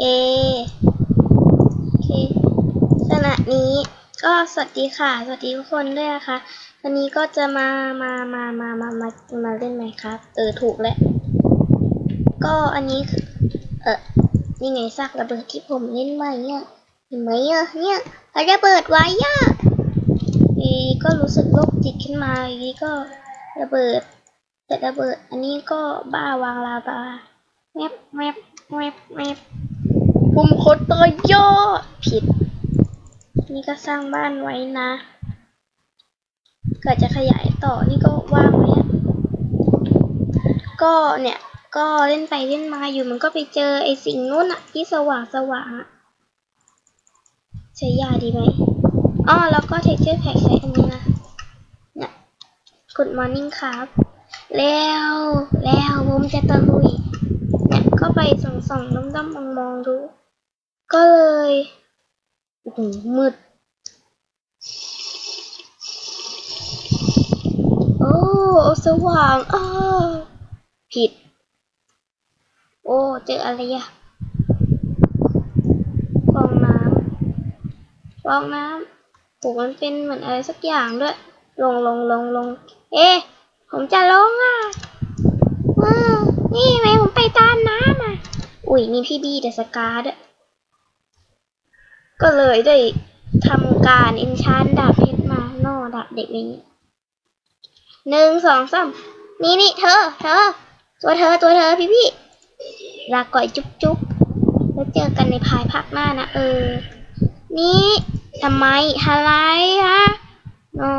เคโอเคขณะนี้ก็สวัสดีค่ะ สวัสดีทุกคนด้วยนะคะ วันนี้ก็จะมา มา มา มา มา มา มาเล่นไหมครับ เออ ถูกแล้ว ก็อันนี้ เออนี่ไงซากระเบิดที่ผมเล่นไว้เนี่ยเห็นไหมอะเนี่ยระเบิดไว้อะอีก็รู้สึกโรคจิตขึ้นมาอีก็ระเบิด แต่ระเบิด อันนี้ก็บ้าวางลาบาแมบแมบแมบแมบ ผมขอตายย่อผิด นี่ก็สร้างบ้านไว้นะเกิดจะขยายต่อนี่ก็ว่างไว้ก็เนี่ยก็เล่นไปเล่นมาอยู่มันก็ไปเจอไอ้สิ่งนู้นอะที่สว่างสว่างอะใช้ยาดีไหมอ๋อแล้วก็ texture pack ใช้อันนี้นะเนี่ย good morning ครับ แล้วแล้วผมจะตะลุยเนี่ยก็ไปส่องส่องด้อมด้อมมองมองๆดู ก็เลยโอ้โหมืด โอ้สว่างอ้าผิด โอ้ เจออะไรอะฟองน้ำฟองน้ำโหมันเป็นเหมือนอะไรสักอย่างด้วย ลงลงลงลง เอ๊ะผมจะลงอะว้านี่ไงผมไปตามน้ำอะ อุ้ยมีพี่บีเดอะสกาด้วย ก็เลยได้ทำการอินชานดาบเพชรมาโน่ดาบเด็กนี้หนึ่งสองสามนี่นี่เธอ เธอ ตัวเธอตัวเธอพี่พี่ลาก่อยจุ๊บจุ๊บแล้วเจอกันในภายภาคหน้านะเออ นี่ทำไมอะไรฮะอ๋อ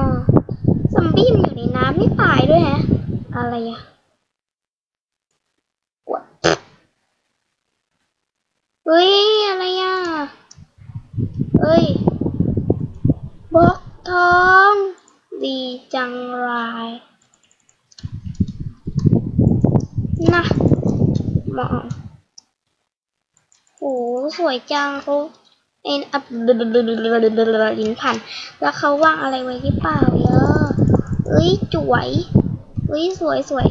ซอมบี้มันอยู่ในน้ำไม่ตายด้วยฮะ อะไรอะกดเฮ้ย อะไรอะ เฮ้ยบล็อกทองดีจังไรนะมองโอ้สวยจังเขาเอ็นอับลิ้นพัน แล้วเขาวางอะไรไว้หรือเปล่าเยอะเอ้ยจุ๋ยเอ้ยสวยสวย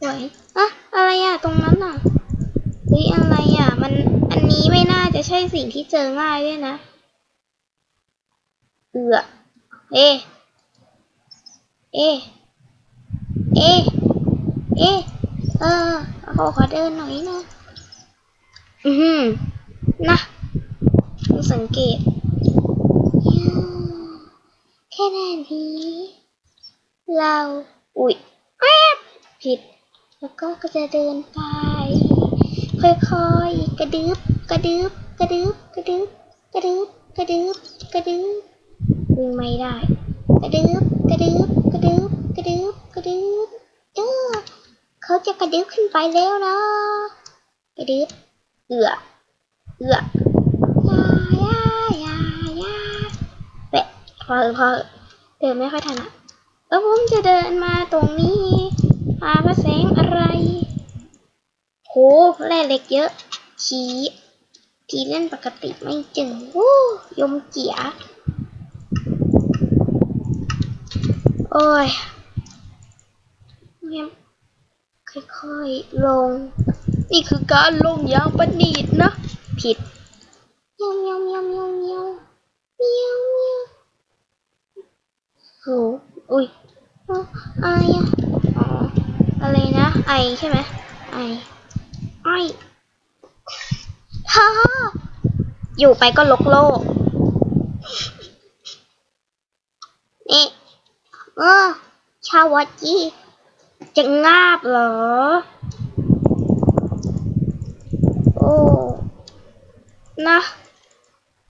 สวยอะอะไรอะตรงนั้นอะเฮ้ยอะไร ใช่สิ่งที่เจอง่ายด้วยนะ เอือเอ เอ เอ เอ เออขอขอเดินหน่อยนะ อือหือนะต้องสังเกต แค่นั้นทีเรา อุ๊ยแอบผิด แล้วก็ก็จะเดินไป ค่อยๆ กระดึบกระดึบ กระดึบกระดึบกระดึบกระดึบกระดึบวิ่งไม่ได้ กระดึบกระดึบกระดึบกระดึบกระดึบเออเขาจะกระดึบขึ้นไปแล้วนะกระดึบเอือเอือยายายายาแปะพอเถอะพอเถอเดินไม่ค่อยถนัดแล้วผมจะเดินมาตรงนี้มาพระแสงอะไรโหแร่เหล็กเยอะ ชี้ ทีเล่นปกติไม่จึงโอ้ยมเจียโอ้ยเงียบค่อยๆลง นี่คือการลงอย่างประณีตนะ ผิดเมียวเมียวเมียวเมียวเมียวเมียวเมียวโหอุ้ยอ๋ออะไรอะอ๋ออะไรนะ ไอใช่ไหมไอไอ ฮ่อยู่ไปก็ลกโลก นี่ เออ ชาววัดจีจะงาบเหรอ โอ้ นะ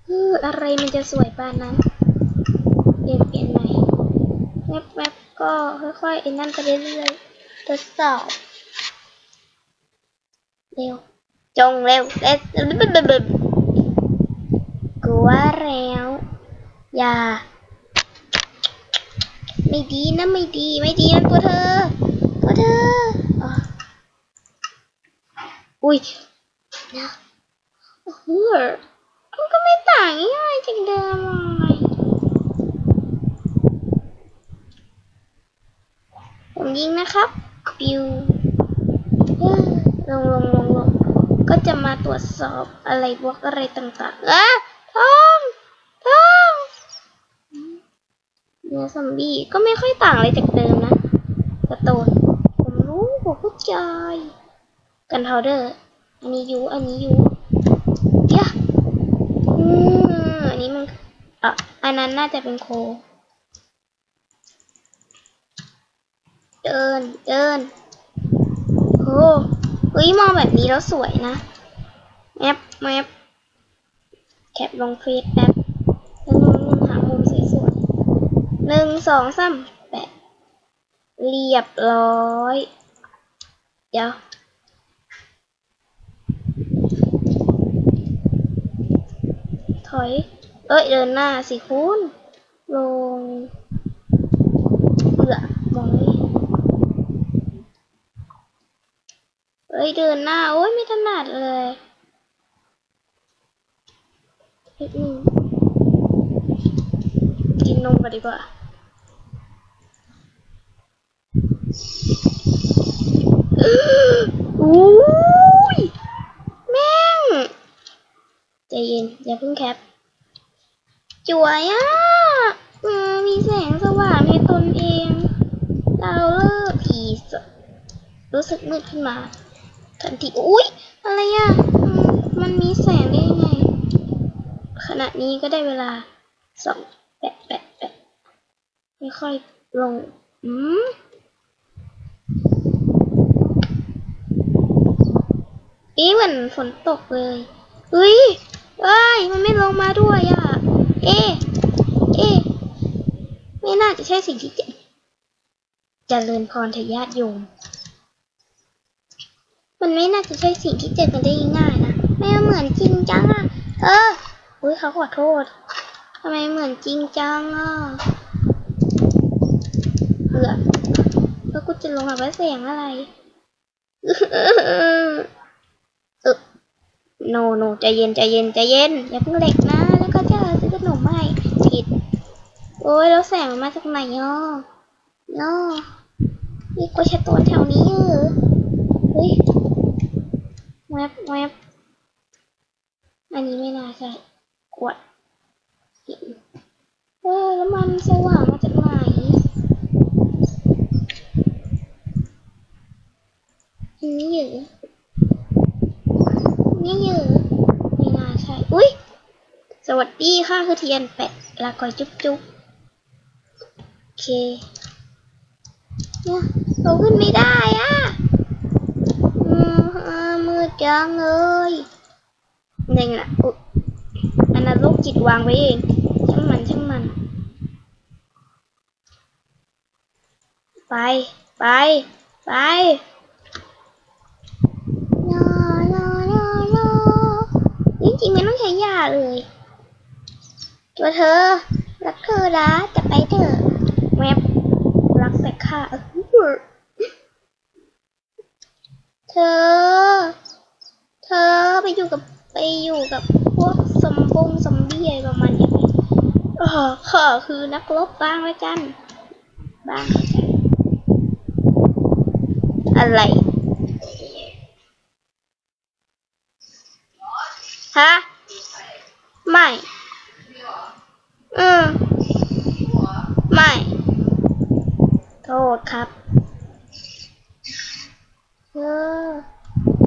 เอออะไรมันจะสวยป่านนั้นเปลี่ยนเปลี่ยนใหม่แวบๆก็ค่อยๆไอ้นั่นไปเรื่อยๆทดสอบเร็ว จงเร็วเร็วกลัวแล้ว อย่า ไม่ดีนะไม่ดี ไม่ดีนะตัวเธอ ตัวเธอ อุ้ยนะเฮ้ยมันก็ไม่ต่างง่ายจากเดิมเลยผมยิงนะครับ ปิวเฮ้ยลงลงลงลง ก็จะมาตรวจสอบอะไรบวกอะไรต่างๆอะทองทองเนื้อซอมบี้ก็ไม่ค่อยต่างอะไรจากเดิมนะกระโตนผมรู้ผมเข้าใจกันพาวเดอร์อันนี้ยูอันนี้ยูเยอะอืมอันนี้มันอะอันนั้นน่าจะเป็นโค เดินเดิน เฮ้ยมองแบบนี้แล้วสวยนะแอปแอปแคปลงเฟซแอปแล้วนึงหามุมสวยๆหนึ่งสองสามแปะเรียบร้อย เดี๋ยวถอย เอ้ย เดินหน้าสิคุณ ลงเบื่อมองไม่เห็น เอ้ยเดินหน้า โอ้ยไม่ถนัดเลยนิดนึงกินนมกันดีกว่าอุ้ยแม่งใจเย็น อย่าเพิ่งแคปจวยอะมีแสงสว่างในตนเองดาวเลิกผีสรู้สึกมืดขึ้นมา ทันทีอุ้ยอะไรอะ มันมีแสงได้ยังไง ขณะนี้ก็ได้เวลาสองแปะแปะแปะไม่ค่อยลง อืมอีเหมือนฝนตกเลยเฮ้ยเอ้ย มันไม่ลงมาด้วยอะ เอ เอ ไม่น่าจะใช่สิ่งที่จเจริญพรเถอะญาติโยม มันไม่น่าจะใช่สิ่งที่เจอกันได้ง่ายนะไม่เหมือนจริงจังอะ เออ อุ้ยเขาขอโทษทำไมเหมือนจริงจังอะเบื่อแล้วกูจะลงแบบว่าเสียงอะไรเออโนโนใจเย็นใจเย็นใจเย็นอย่าเพิ่งเหล็กนะ แล้วก็จะซื้อขนมมาให้ผิด โอ้ยแล้วแสงมันมาจากไหนอะเนาะนี่ก็ชะตัวแถวนี้เออเฮ้ย แวบแวบอันนี้ไม่น่าใช่ขวดเออแล้วมันสว่างมาจากไหนอันนี้เหรอนี่อยู่ไม่น่าใช่ อุ้ยสวัสดีค่ะคือเทียนแปะลาก่อยจุ๊บจุ๊บโอเคเนี่ยเราขึ้นไม่ได้อะ อืมอ่ามืด จังเลยนี่แหละอุ๊ยอันนั้นลูกจิตวางไว้เอง ช่างมันช่างมัน ไป ไป ไปนอนอนอนอจริงๆไม่ต้องใช้ยาเลย ตัวเธอ รักเธอนะจะไปเถอะแวบรักแต่ข้าเธอ เธอไปอยู่กับไปอยู่กับพวกสมบงสมเบียประมาณนี้เออข้าคือนักรบบ้างไว้วกัน บ้างไว้กันอะไรฮะไม่อืมไม่ โทษครับ เออ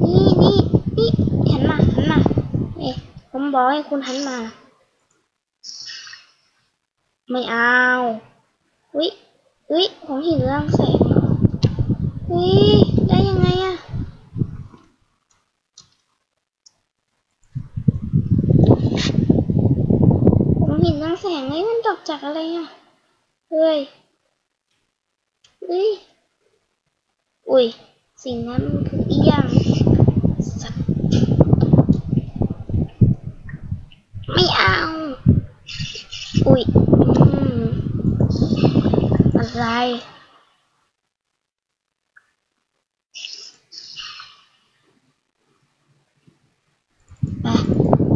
นี่นี่นี่หันมาหันมา เอ๊ะผม บอกให้คุณหันมา ไม่เอาวิวิผมเห็นเรื่องแสงเหรอวิได้ยังไงอะผมเห็นนางแสงไอ้มันตกจากอะไรอะเฮ้ยเฮ้ยอุ้ยสิ่งนั้นมันคืออีหยังสัตว์ไม่เอา อุ้ย อืม อะ ไรไป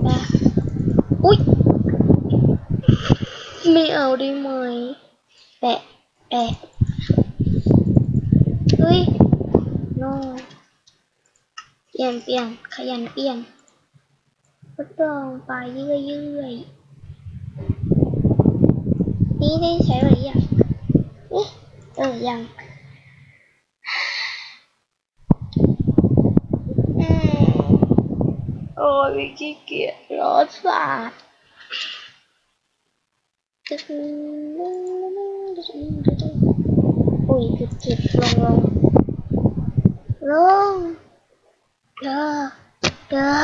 ไปอุ้ยไม่เอาได้ไหม แปะ แปะ เฮ้ย โนอย่าลี่ยนเปลี่ยน ขยันเปลี่ยนทดลองไปเรื่อยๆ นี่ได้ใช้หรือยัง เอ๊ะเออยังโอ้ยขี้เกียจร้อนสาดอุ้ยจุดจุดลงลงลงเด้อเด้อ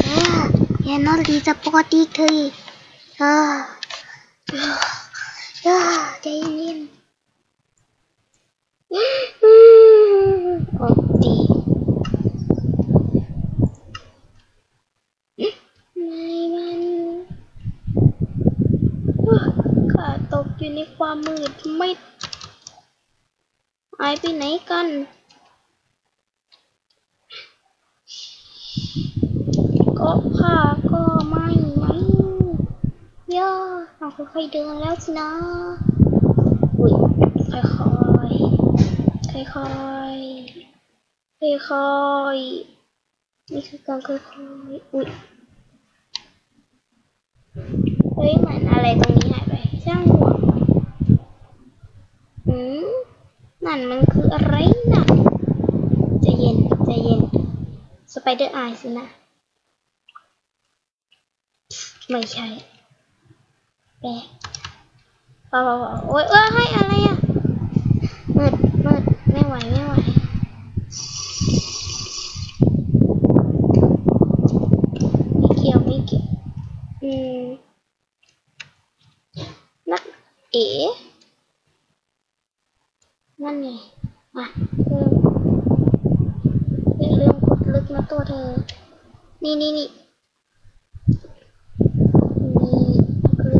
เด้ออย่านอนดีสปอร์ตีเธอเออเด้อเด้อ ใจเย็นโอ้ดีไม่มันขาตกอยู่ในความมืดไม่หายไปไหนกันก็ผ้าก็ไม่ ย่อเราค่อยๆเดินแล้วสินะอุ้ยค่อยๆค่อยๆค่อยๆนี่คือการค่อยๆอุ้ยเฮ้ยเหมือนอะไรตรงนี้หายไปช่างหัวอืมนั่นมันคืออะไรน่ะใจะเย็นใจะเย็นสไปเดอร์ไอสินะไม่ใช่ แปลกเปล่าๆๆโอ๊ยเอ้ยให้อะไรอะมืดมืดไม่ไหวไม่ไหวไม่เกี่ยวไม่เกี่ยวอืมนักเอ๋นั่นไงอะเริ่มอย่าลืมกดลึกนะตัวเธอ นี่นี่นี่คือ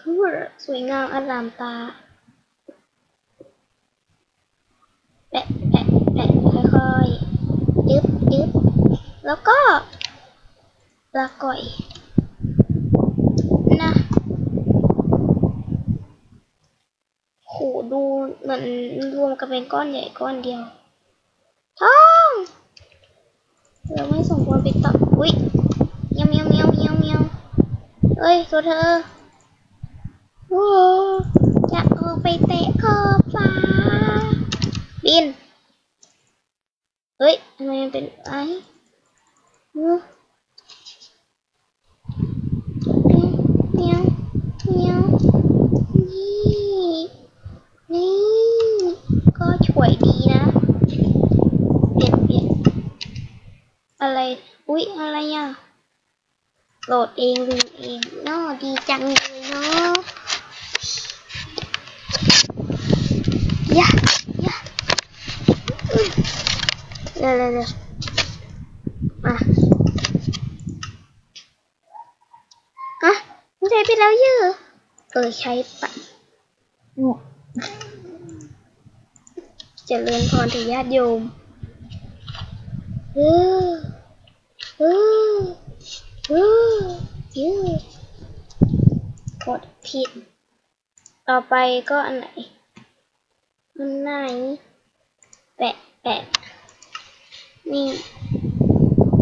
คือ สวยงามอลามตา แปะแปะแปะค่อยๆยึบยึบแล้วก็ปลาก่อย นะโหดูเหมือนรวมกันเป็นก้อนใหญ่ก้อนเดียว ท้อง เราไม่สมควรไปตับอุ้ยเมียวเมียวเมียวเมียวเมียวเอ้ยตัวเธอ จะออกไปเตะขอบฟ้า บิน เฮ้ยทำไมมันเป็นไอ้เมียวเมียวเมียนี่ นี่ ก็ช่วยดีนะเปลี่ยนเปลี่ยนอะไร อุ๊ย อะไรอะโหลดเองลืมเองเนาดีจังเลยเนาะ ยะยะเร็วเร็วเร็วมาอะมันใช้ไปแล้วเยอะเออใช้ปะเจริญพรเถรญาติโยมเออเออเออเออกดผิด ต่อไปก็อันไหน อันไหน แปะแปะนี่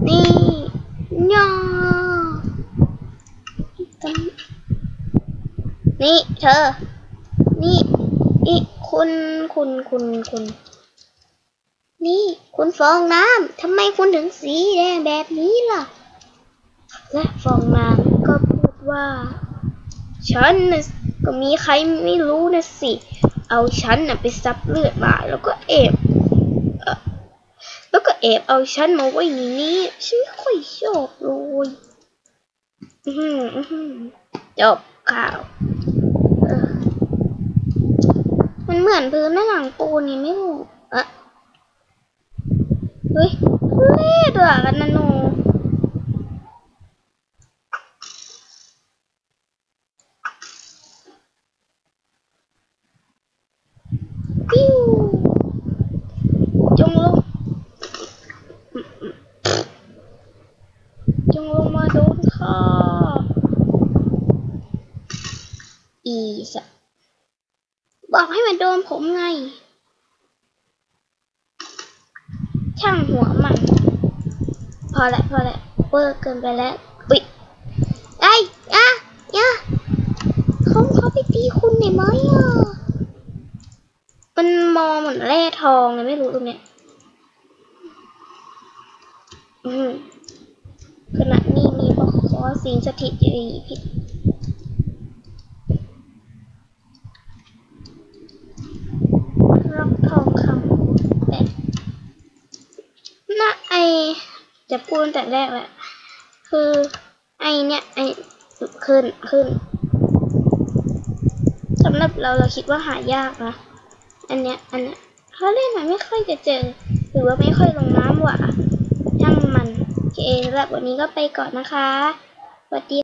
นี่ยอนี่ เธอ นี่นี่คุณคุณคุณคุณนี่ คุณฟองน้ำทำไมคุณถึงสีแดงแบบนี้ล่ะ และฟองน้ำก็พูดว่า ฉันน่ะก็มีใครไม่รู้นะสิ เอาฉันน่ะไปซับเลือดมา แล้วก็เอบเอแล้วก็เอบเอาฉันมาไว้ในนี้ฉันไม่ค่อยชอบเลยจบข่าวมันเหมือนพื้นหน้าหลังปูนี่ไม่รู้อะเฮ้ยเล่ตัวกันนะหนู ปิ้วจงลง จงลงมาโดนข้าอีสบอกให้มันโดนผมไง ช่างหัวมัน พอละพอละเวอร์เกินไปแล้วอุ๊ยไอ้ยอะอะเขาเขาไปตีคุณในไหมอะ มันมองเหมือนแร่ทองเลยไม่รู้ตรงเนี้ยอืมขณะนี้มีบขอสิงสถิตอยู่พิษรักทองคำแบบน่าไอจะพูดตั้งแต่แรกแหละคือไอเนี่ยไอขึ้นขึ้นสำหรับเราเราคิดว่าหายากนะ อันเนี้ย อันเนี้ยเขาเล่นมาไม่ค่อยจะเจอ หรือว่าไม่ค่อยลงน้ำว่ะช่างมันโอเคสำหรับวันนี้ก็ไปก่อนนะคะสวัสดี